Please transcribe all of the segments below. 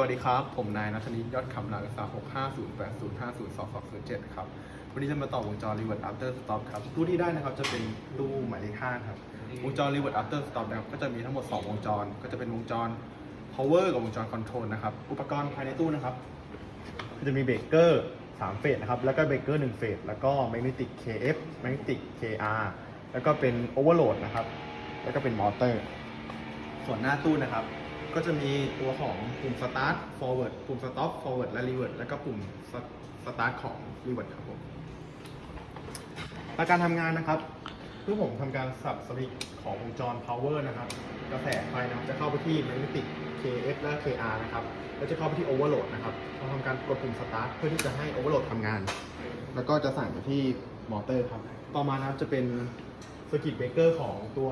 วัสดีครับ ผมนายนัทนิตยอดคำหลักษา6508050227ครับ วันนี้จะมาต่อวงจร Reward After Stop ครับตู้ที่ได้นะครับจะเป็นตู้หมายเลข5ครับ วงจร Reward After Stop นะครับก็จะมีทั้งหมด 2 วงจร ก็จะเป็นวงจร Power กับวงจร Control นะครับ อุปกรณ์ภายในตู้นะครับ ก็จะมีเบรกเกอร์3เฟสนะครับ แล้วก็เบรกเกอร์1เฟส แล้วก็ Magnetic KF Magnetic KR แล้วก็เป็น Overload นะครับ แล้วก็เป็นมอเตอร์ ส่วนหน้าตู้นะครับ ก็จะมีตัวของปุ่ม start forward ปุ่ม stop forward และ reverse แล้วก็ปุ่ม start ของ reverse ครับผมหลักการทำงานนะครับเพื่อผมทำการสับสวิตช์ของวงจร power นะครับ กระแสไฟนะครับจะเข้าไปที่ magnetic KF และ KR นะครับ แล้วจะเข้าไปที่ overload นะครับเราทำการกดปุ่ม start เพื่อที่จะให้ overload ทำงาน แล้วก็จะสั่งไปที่มอเตอร์ครับ ต่อมานะครับจะเป็นสกิตเบรกเกอร์ของตัว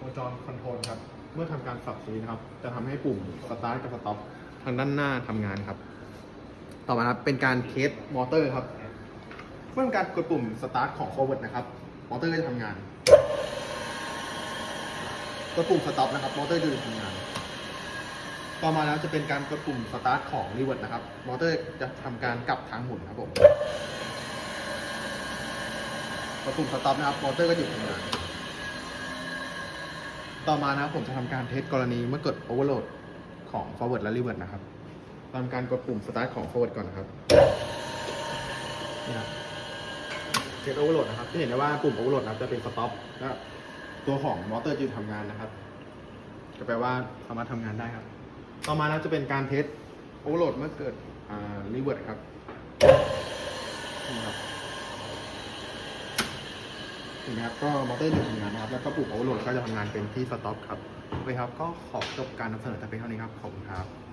วงจรคอนโทรลครับ มื่อทำการสับสวิตช์นะครับ จะทำให้ปุ่มสตาร์ทกับสต็อปทางด้านหน้าทำงานครับ ต่อมาครับเป็นการเทสมอเตอร์ครับ เมื่อทำการกดปุ่มสตาร์ทของ forward นะครับ มอเตอร์ก็จะทำงาน กดปุ่มสต็อปนะครับ มอเตอร์จะหยุดทำงาน ต่อมาแล้วจะเป็นการกดปุ่มสตาร์ทของ reverse นะครับ มอเตอร์จะทำการกลับทางหมุนครับผมกดปุ่มสต็อปนะครับ มอเตอร์ก็หยุดทำงาน ต่อมานะครับผมจะทำการเทสกรณีเมื่อกด overload ของ forward และ reverse นะครับทำการกดปุ่ม start ของ forward ก่อนนะครับนี่ครับเทส overload นะครับจะเห็นได้ว่าปุ่ม overload นะครับจะเป็น stop และตัวของมอเตอร์จะหยุดทำงานนะครับก็แปลว่าสามารถทำงานได้ครับ ต่อมานะจะเป็นการเทส overload เมื่อเกิด reverse ครับนี่ครับ นะครับก็มอเตอร์หนึ่งทำงานนะครับแล้วก็ปุ่มโอเวอร์โหลดก็จะทำงานเป็นที่สต็อปครับโอเคครับก็ขอจบการนำเสนอแต่เพียงเท่านี้ครับขอบคุณครับ